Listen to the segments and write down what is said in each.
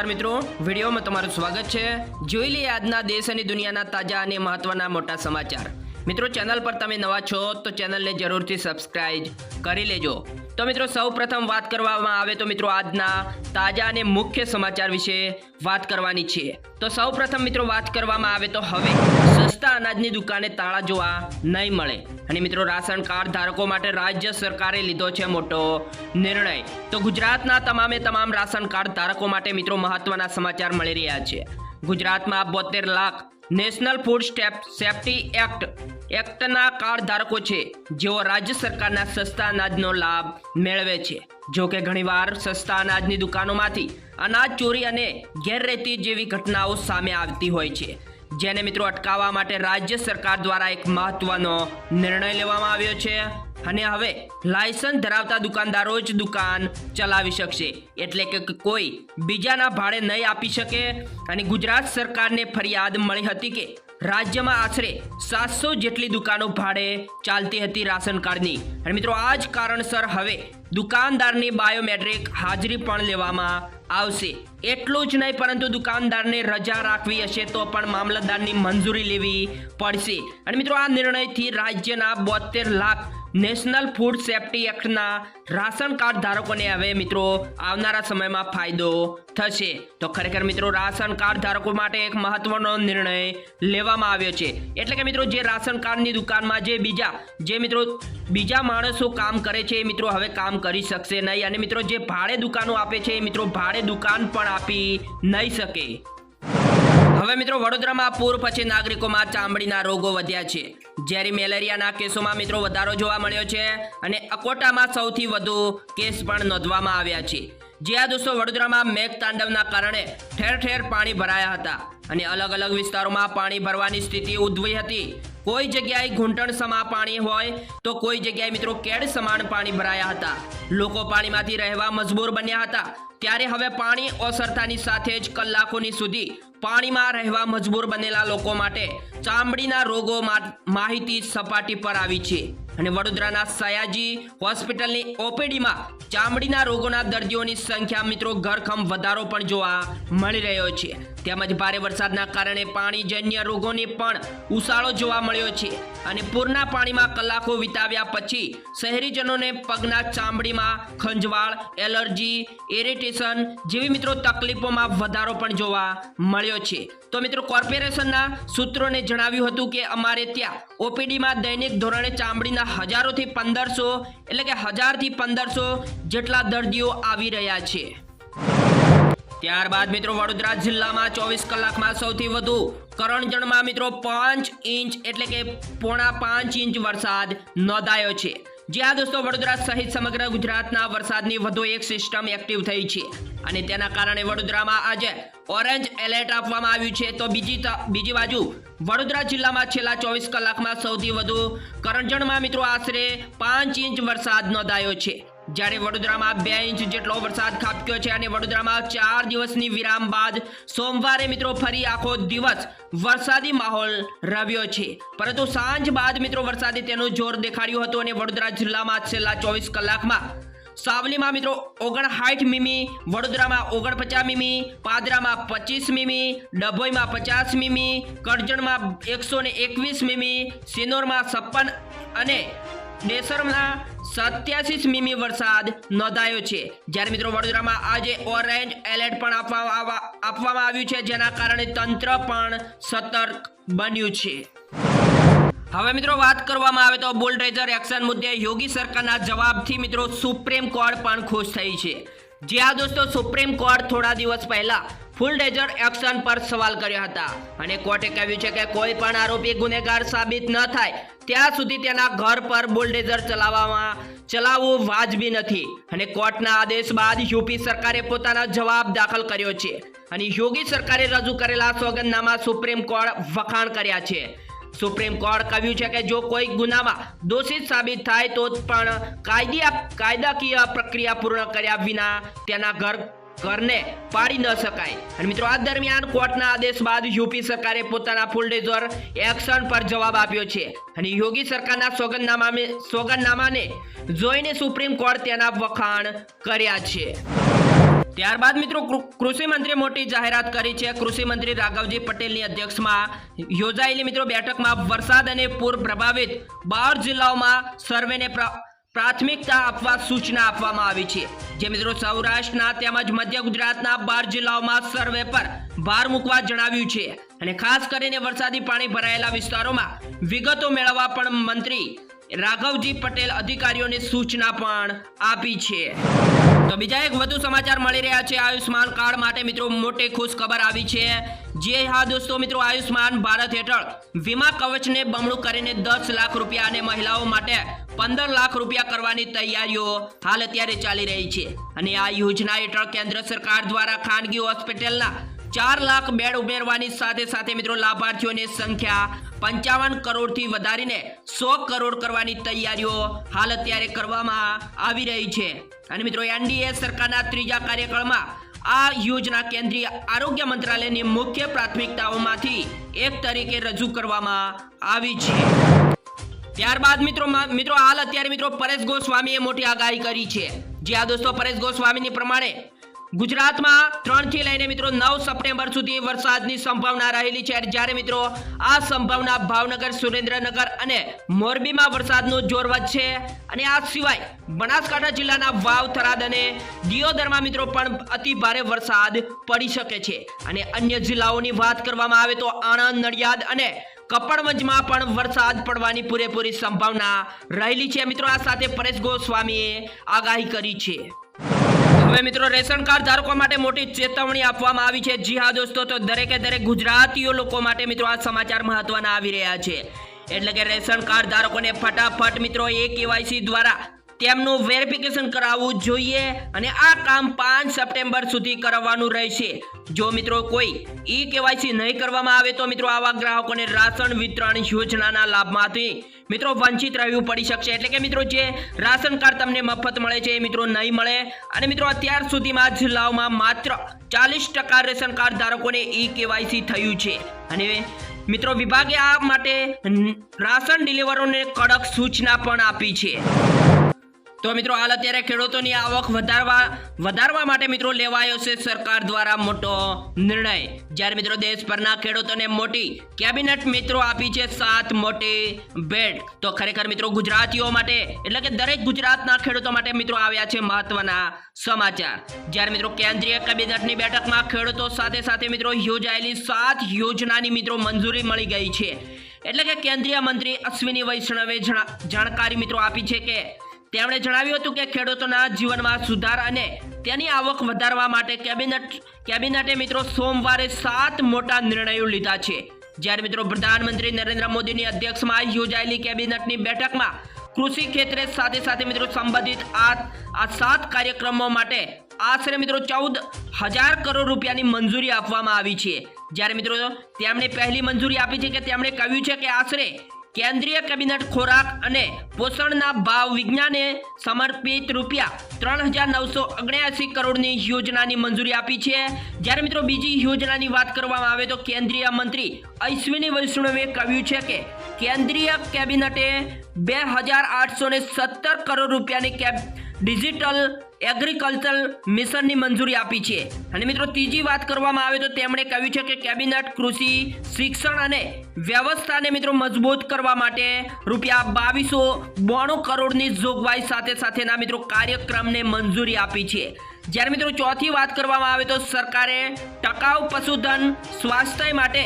નમસ્કાર મિત્રો. વિડીયોમાં તમારું સ્વાગત છે. જોઈ લઈએ આજના દેશ અને દુનિયાના તાજા અને મહત્વના મોટા સમાચાર. મિત્રો, ચેનલ પર તમે નવા છો તો ચેનલને જરૂરથી સબસ્ક્રાઇબ કરી લેજો. તો મિત્રો સૌપ્રથમ વાત કરવામાં આવે તો મિત્રો આજના તાજા અને મુખ્ય સમાચાર વિશે વાત કરવાની છે. તો સૌપ્રથમ મિત્રો વાત કરવામાં આવે તો હવે સસ્તા અનાજની દુકાને તાળા જોવા નહીં મળે. અને મિત્રો રાશન કાર્ડ ધારકો માટે રાજ્ય સરકારે લીધો છે મોટો નિર્ણય. તો ગુજરાતના તમામે તમામ રાશન કાર્ડ ધારકો માટે મિત્રો મહત્વના સમાચાર મળી રહ્યા છે. ગુજરાતમાં બોતેર lakh national food step safety act, એક્ટના card ધારકો છે, જેઓ રાજ્ય સરકારના સસ્તા અનાજનો લાભ મેળવે છે. જો કે ઘણીવાર સસ્તા અનાજની દુકાનોમાંથી અનાજ ચોરી અને ગેરરીતિ જેવી ઘટનાઓ સામે આવતી હોય છે. જેને મિત્રો અટકાવવા માટે રાજ્ય સરકાર દ્વારા એક મહત્વનો નિર્ણય લેવામાં આવ્યો છે. અને હવે લાયસન્સ ધરાવતા દુકાનદારો જ દુકાન ચલાવી શકશે. એટલે કે કોઈ બીજાના ભાડે નહીં આપી શકે. અને ગુજરાત સરકારને ફરિયાદ મળી હતી કે રાજ્યમાં આશરે સાતસો જેટલી દુકાનો ભાડે ચાલતી હતી રાશન કાર્ડની. અને મિત્રો, આ જ કારણસર હવે દુકાનદારની બાયોમેટ્રિક હાજરી પણ લેવામાં આવશે. એટલું જ નહીં, પરંતુ દુકાનદારને રજા રાખવી હશે તો પણ મામલતદારની મંજૂરી લેવી પડશે. અને મિત્રો, આ નિર્ણયથી રાજ્યના બોતેર લાખ નેશનલ ફૂડ સેફ્ટી એક્ટના રાશન કાર્ડ ધારકોને હવે મિત્રો આવનારા સમયમાં ફાયદો થશે. તો ખરેખર મિત્રો રાશન કાર્ડ ધારકો માટે એક મહત્વનો નિર્ણય લેવામાં આવ્યો છે. એટલે કે મિત્રો જે રાશન કાર્ડની દુકાનમાં જે બીજા, જે મિત્રો બીજા માણસો કામ કરે છે એ મિત્રો હવે કામ કરી શકશે નહીં. અને મિત્રો જે ભાડે દુકાનો આપે છે એ મિત્રો ભાડે દુકાન પણ આપી નહીં શકે. હવે મિત્રો, વડોદરામાં પૂર પછી નાગરિકોમાં ચામડીના રોગો વધ્યા છે. જ્યારે મેલેરિયાના કેસોમાં મિત્રો, વધારો જોવા મળ્યો છે અને અકોટામાં સૌથી વધુ કેસ પણ નોંધવામાં આવ્યા છે. જ્યાં દોસ્તો, વડોદરામાં મેઘ તાંડવના કારણે ઠેર ઠેર પાણી ભરાયા હતા અને અલગ અલગ વિસ્તારોમાં પાણી ભરવાની સ્થિતિ ઉદ્ભવી હતી. કોઈ જગ્યાએ ઘૂંટણ સમા પાણી હોય તો કોઈ જગ્યાએ મિત્રો, કેડ સમાન પાણી ભરાયા હતા. લોકો પાણીમાંથી રહેવા મજબૂર બન્યા હતા. ત્યારે હવે પાણી ઓસરતાની સાથે જ કલાકોની સુધી પાણીમાં રહેવા મજબૂર બનેલા લોકો માટે ચામડીના રોગો માહિતી સપાટી પર આવી છે. અને વડોદરાના સયાજી હોસ્પિટલની ઓપીડીમાં ચામડીના રોગોના દર્દીઓની સંખ્યા મિત્રો ઘરખમ વધારો પણ જોવા મળી રહ્યો છે. તેમજ ભારે વરસાદના કારણે પાણીજન્ય રોગોની પણ ઉછાળો જોવા મળ્યો છે. અને પૂરના પાણીમાં કલાકો વિતાવ્યા પછી શહેરીજનોને પગના ચામડીમાં ખંજવાળ, એલર્જી, ઇરિટેશન જેવી મિત્રો તકલીફોમાં વધારો પણ જોવા મળ્યો છે. તો મિત્રો કોર્પોરેશનના સૂત્રોને જણાવ્યું હતું કે અમારે ત્યાં ઓપીડીમાં દૈનિક ધોરણે ચામડીના હજારોથી પંદરસો એટલે કે હજારથી પંદરસો જેટલા દર્દીઓ આવી રહ્યા છે. ત્યારબાદ મિત્રો વડોદરા જિલ્લામાં ચોવીસ કલાકમાં સૌથી વધુ કરણજણમાં મિત્રો પાંચ ઇંચ એટલે કે પોણા પાંચ ઇંચ વરસાદ નોંધાયો છે. જ્યાં દોસ્તો, વડોદરા સહિત સમગ્ર ગુજરાતના વરસાદની વધુ એક સિસ્ટમ એક્ટિવ થઈ છે. અને તેના કારણે વડોદરામાં આજે ઓરેન્જ એલર્ટ આપવામાં આવ્યું છે. તો બીજી બીજી બાજુ વડોદરા જિલ્લામાં છેલ્લા ચોવીસ કલાકમાં સૌથી વધુ કરંજણમાં મિત્રો આશરે પાંચ ઇંચ વરસાદ નોંધાયો છે. જ્યારે વડોદરામાં બે ઇંચ જેટલો વરસાદ ખાબક્યો છે અને વડોદરામાં ચાર દિવસની વિરામ બાદ સોમવારે મિત્રો ફરી આખો દિવસ વરસાદી માહોલ રહ્યો છે. પરંતુ સાંજ બાદ મિત્રો વરસાદે તેનું જોર દેખાડ્યું હતું અને વડોદરા જિલ્લામાં છેલ્લા ચોવીસ કલાકમાં સાવલીમાં મિત્રો ઓગણસાઠ મીમી, વડોદરામાં ઓગણપચાસ મીમી, પાદરામાં પચીસ મીમી, ડભોઈમાં પચાસ મીમી, કરજણમાં એકસો ને એકવીસ મીમી, સિનોરમાં છપ્પન અને ડેસરમાં સત્યાસી મીમી વરસાદ નોંધાયો છે. જ્યારે મિત્રો વડોદરામાં આજે ઓરેન્જ એલર્ટ પણ આપવામાં આવ્યું છે, જેના કારણે તંત્ર પણ સતર્ક બન્યું છે. હવે મિત્રો વાત કરવામાં આવે તો બુલડોઝર એક્શન મુદ્દે યોગી સરકારના જવાબથી મિત્રો સુપ્રીમ કોર્ટ પણ ખુશ થઈ છે. જ્યાં દોસ્તો, સુપ્રીમ કોર્ટ થોડા દિવસ પહેલા ફૂલ ડેઝર એક્શન પર સવાલ કર્યા હતા. અને કોર્ટે કહ્યું છે કે કોઈ પણ આરોપી ગુનેગાર સાબિત ન થાય, ત્યાં સુધી તેના ઘર પર બુલડેઝર ચલાવવામાં, ચલાવવું વાજબી નથી. અને કોર્ટના આદેશ બાદ યુપી સરકારે પોતાનો જવાબ દાખલ કર્યો છે. અને યોગી સરકારે રજૂ કરેલા સોગંદનામા સુપ્રીમ કોર્ટ વખાણ કર્યા છે. સુપ્રીમ કોર્ટ કહ્યું છે કે જો કોઈ ગુનામાં દોષિત સાબિત થાય તો પણ કાયદા કાયદાકીય પ્રક્રિયા પૂર્ણ કર્યા વિના તેના ઘર ઘરને પાડી ન શકાય. અને મિત્રો, આ દરમિયાન કોર્ટના આદેશ બાદ યુપી સરકારે પોતાના ફૂલડેઝર એક્શન પર જવાબ આપ્યો છે. અને યોગી સરકારના સોગંદનામા સોગંદનામાને જોઈને સુપ્રીમ કોર્ટ તેના વખાણ કર્યા છે. ત્યારબાદ મિત્રો કૃષિ મંત્રી મોટી જાહેરાત કરી છે. કૃષિ મંત્રી રાઘવજી પટેલની અધ્યક્ષમાં યોજાયેલી મિત્રો બેઠકમાં વરસાદ અને પૂર પ્રભાવિત બાર જિલ્લાઓમાં સર્વેને પ્રાથમિકતા આપવા સૂચના આપવામાં આવી છે. જે મિત્રો સૌરાષ્ટ્રના તેમજ મધ્ય ગુજરાતના બાર જિલ્લાઓમાં સર્વે પર ભાર મૂકવા જણાવ્યું છે. અને ખાસ કરીને વરસાદી પાણી ભરાયેલા વિસ્તારોમાં વિગતો મેળવવા પણ મંત્રી રાઘવજી પટેલ અધિકારીઓને સૂચના પણ આપી છે. તો બીજા એક વધુ સમાચાર મળી રહ્યા છે. આયુષ્માન કાર્ડ માટે મિત્રો મોટી ખુશ ખબર આવી છે. જે હા દોસ્તો મિત્રો આયુષ્માન ભારત હેઠળ વીમા કવચને બમણું કરીને દસ લાખ રૂપિયા અને મહિલાઓ માટે પંદર લાખ રૂપિયા કરવાની તૈયારીઓ હાલ અત્યારે ચાલી રહી છે. અને આ યોજના હેઠળ કેન્દ્ર સરકાર દ્વારા ખાનગી હોસ્પિટલના ચાર લાખ બેડ ઉમેરવાની સાથે સાથે મિત્રો, લાભાર્થીઓની સંખ્યા પંચાવન કરોડથી વધારીને સો કરોડ કરવાની તૈયારીઓ હાલ અત્યારે કરવામાં આવી રહી છે. અને મિત્રો, એનડીએ સરકારના ત્રીજા કાર્યકાળમાં આ યોજના કેન્દ્રીય આરોગ્ય મંત્રાલયની મુખ્ય પ્રાથમિકતાઓમાંથી એક તરીકે રજૂ કરવામાં આવી છે. ત્યારબાદ મિત્રો મિત્રો હાલ અત્યારે મિત્રો પરેશ ગોસ્વામીએ મોટી આગાહી કરી છે. જે આ દોસ્તો, પરેશ ગોસ્વામીની પ્રમાણે ગુજરાતમાં ત્રણથી લઈને મિત્રો નવ સપ્ટેમ્બર સુધી વરસાદની સંભાવના રહેલી છે. જ્યારે મિત્રો આ સંભાવના ભાવનગર, સુરેન્દ્રનગર અને મોરબીમાં વરસાદનું જોર વધશે. અને આ સિવાય બનાસકાંઠા જિલ્લાના વાવ, થરાદ અને દિયોદરમાં મિત્રો પણ અતિ ભારે વરસાદ પડી શકે છે. અને અન્ય જિલ્લાઓની વાત કરવામાં આવે તો આણંદ, નડિયાદ અને કપડવંજમાં પણ વરસાદ પડવાની પૂરેપૂરી સંભાવના રહેલી છે. મિત્રો આ સાથે પરેશ ગોસ્વામીએ આગાહી કરી છે. હવે મિત્રો, રેશન કાર્ડ ધારકો માટે મોટી ચેતવણી આપવામાં આવી છે. જી હા દોસ્તો, તો દરેકે દરેક ગુજરાતીઓ લોકો માટે મિત્રો આ સમાચાર મહત્વના આવી રહ્યા છે. એટલે કે રેશન કાર્ડ ધારકોને ફટાફટ મિત્રો એ કેવાયસી દ્વારા તેમનું વેરિફિકેશન કરાવવું જોઈએ અને આ કામ પાંચ સપ્ટેમ્બર સુધી કરાવવાનું રહેશે. જો મિત્રો કોઈ ઈ કેવાયસી નહીં કરવામાં આવે તો મિત્રો આવા ગ્રાહકોને રાશન વિતરણ યોજનાના લાભમાંથી મિત્રો વંચિત રહેવું પડી શકશે. એટલે કે મિત્રો જે રાશન કાર્ડ તમને મફત મળે છે એ મિત્રો નહીં મળે. અને મિત્રો અત્યાર સુધીમાં જિલ્લાઓમાં માત્ર ચાલીસ ટકા રેશન કાર્ડ ધારકોને ઈ કેવાયસી થયું છે. અને મિત્રો વિભાગે આ માટે રાશન ડિલિવરોને કડક સૂચના પણ આપી છે. તો મિત્રો, હાલ અત્યારે ખેડૂતોની આવક વધારવા વધારવા માટે મિત્રો લેવાયો છે સરકાર દ્વારા મોટો નિર્ણય. જ્યારે મિત્રો દેશભરના ખેડૂતોને મોટી કેબિનેટ મિત્રો આપી છે સાત મોટી ભેટ. તો ખરેખર મિત્રો ગુજરાતીઓ માટે, એટલે કે દરેક ગુજરાતના ખેડૂતો માટે મિત્રો આવ્યા છે મહત્વના સમાચાર. જ્યારે મિત્રો કેન્દ્રીય કેબિનેટની બેઠકમાં ખેડૂતો સાથે સાથે મિત્રો યોજાયેલી સાત યોજનાની મિત્રો મંજૂરી મળી ગઈ છે. એટલે કે કેન્દ્રીય મંત્રી અશ્વિની વૈષ્ણવે જણા- જાણકારી મિત્રો આપી છે કે તેમણે જણાવ્યું હતું કે ખેડૂતોના જીવનમાં સુધાર અને તેની આવક વધારવા માટે કેબિનેટ કેબિનેટે મિત્રો સોમવારે સાત મોટા નિર્ણયો લીધા છે. જ્યારે મિત્રો પ્રધાનમંત્રી નરેન્દ્ર મોદીની અધ્યક્ષમાં યોજાયેલી કેબિનેટની બેઠકમાં કૃષિ ક્ષેત્રે સાથે સાથે મિત્રો સંબંધિત આ આ સાત કાર્યક્રમો માટે આશરે મિત્રો ચૌદ હજાર કરોડ રૂપિયાની મંજૂરી આપવામાં આવી છે. જ્યારે મિત્રો તેમણે પહેલી મંજૂરી આપી છે કે તેમણે કહ્યું છે કે આશરે કેન્દ્રીય કેબિનેટ ખોરાક અને પોષણના ભાવ વિજ્ઞાને સમર્પિત રૂપિયા ત્રણ હજાર નવસો ઓગણ્યાસી કરોડની યોજનાની મંજૂરી આપી છે. જ્યારે મિત્રો બીજી યોજનાની વાત કરવામાં આવે તો કેન્દ્રીય મંત્રી અશ્વિની વૈષ્ણવે કહ્યું છે કે કેન્દ્રીય કેબિનેટે બે હજાર આઠસો ને સત્તર કરોડ રૂપિયાની કેબ ડિજિટલ એગ્રીકલ્ચર મિશનની મંજૂરી આપી છે. અને મિત્રો, ત્રીજી વાત કરવામાં આવે તો તેમણે કહ્યું છે કે કેબિનેટ કૃષિ, શિક્ષણ અને વ્યવસ્થાને મિત્રો મજબૂત કરવા માટે રૂપિયા બાવીસો બોણું કરોડની જોગવાઈ સાથે સાથેના મિત્રો કાર્યક્રમને મંજૂરી આપી છે. જ્યારે મિત્રો ચોથી વાત કરવામાં આવે તો સરકારે ટકાઉ પશુધન સ્વાસ્થ્ય માટે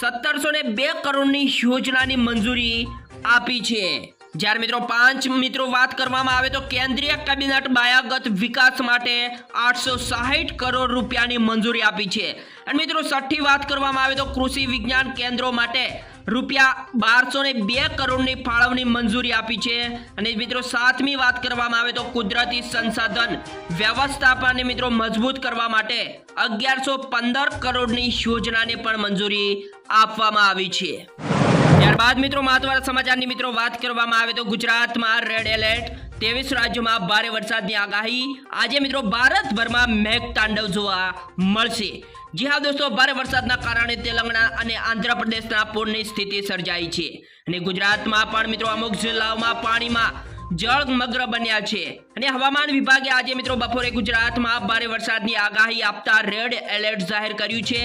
સત્તરસો ને બે કરોડની યોજનાની મંજૂરી આપી છે. જ્યારે મિત્રો પાંચ મિત્રો વાત કરવામાં આવે તો કેન્દ્રીય કેબિનેટ બાયાગત વિકાસ માટે આઠસો સાહીઠ કરોડ રૂપિયાની મંજૂરી આપી છે. અને મિત્રો છઠ્ઠી વાત કરવામાં આવે તો કૃષિ વિજ્ઞાન કેન્દ્રો માટે રૂપિયા બારસો ને બે કરોડની ફાળવણી મંજૂરી આપી છે. અને મિત્રો સાતમી વાત કરવામાં આવે તો કુદરતી સંસાધન વ્યવસ્થાપનને મિત્રો મજબૂત કરવા માટે અગિયારસો પંદર કરોડની યોજનાને પણ મંજૂરી આપવામાં આવી છે. ત્યારબાદ મિત્રો મહત્વના સમાચારની મિત્રો વાત કરવામાં આવે તો ગુજરાતમાં રેડ એલર્ટ ત્રેવીસ રાજ્યોમાં ભારે વરસાદની આગાહી. આજે મિત્રો ભારતભરમાં મેઘ તાંડવ જોવા મળશે. જી હા દોસ્તો, ભારે વરસાદના કારણે તેલંગણા અને આંધ્રપ્રદેશના પૂરની સ્થિતિ સર્જાઈ છે. અને ગુજરાતમાં પણ મિત્રો અમુક જિલ્લાઓમાં પાણીમાં જળમગ્ન બન્યા છે. અને હવામાન વિભાગે આજે મિત્રો બપોરે ગુજરાતમાં ભારે વરસાદની આગાહી આપતા રેડ એલર્ટ જાહેર કર્યું છે.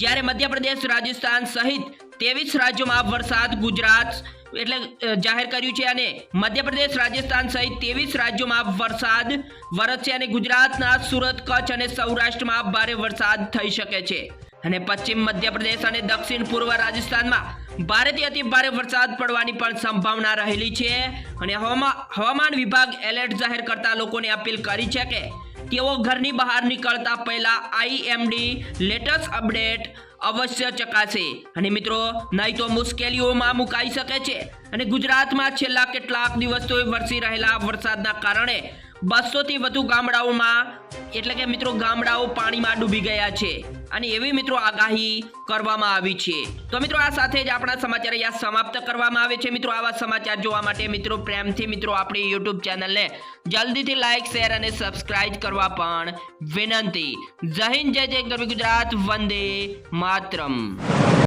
જ્યારે મધ્યપ્રદેશ, રાજસ્થાન સહિત ત્રેવીસ રાજ્યોમાં વરસાદ, ગુજરાત, એટલે જાહેર કર્યું છે અને મધ્યપ્રદેશ, રાજસ્થાન સહિત ત્રેવીસ રાજ્યોમાં વરસાદ વરસશે અને ગુજરાતના સુરત, કચ્છ અને સૌરાષ્ટ્રમાં ભારે વરસાદ થઈ શકે છે. અને પશ્ચિમ મધ્યપ્રદેશ અને દક્ષિણ પૂર્વ રાજસ્થાનમાં ભારેથી અતિ ભારે વરસાદ પડવાની પણ સંભાવના રહેલી છે. અને હવામા- હવામાન વિભાગ એલર્ટ જાહેર કરતા લોકોને અપીલ કરી છે કે તેઓ ઘરની બહાર નીકળતા પહેલા આઈએમડી લેટેસ્ટ અપડેટ અવશ્ય ચકાસે. અને મિત્રો, નહીં તો મુશ્કેલીઓમાં મુકાઈ શકે છે. અને ગુજરાતમાં છેલ્લા કેટલાક દિવસોએ વરસી રહેલા વરસાદના કારણે બસોથી વધુ ગામડાઓમાં, એટલે કે મિત્રો ગામડાઓ પાણીમાં ડૂબી ગયા છે. અને એવી મિત્રો આગાહી કરવામાં આવી છે. તો મિત્રો આ સાથે જ આપણા સમાચાર અહીંયા સમાપ્ત કરવામાં આવે છે. મિત્રો આવા સમાચાર જોવા માટે મિત્રો પ્રેમથી મિત્રો આપણી યુટ્યુબ ચેનલને જલ્દીથી લાઇક શેર અને સબસ્ક્રાઇબ કરવા પણ વિનંતી. જય હિન્દ, જય જય ગરવી ગુજરાત, વંદે માતરમ.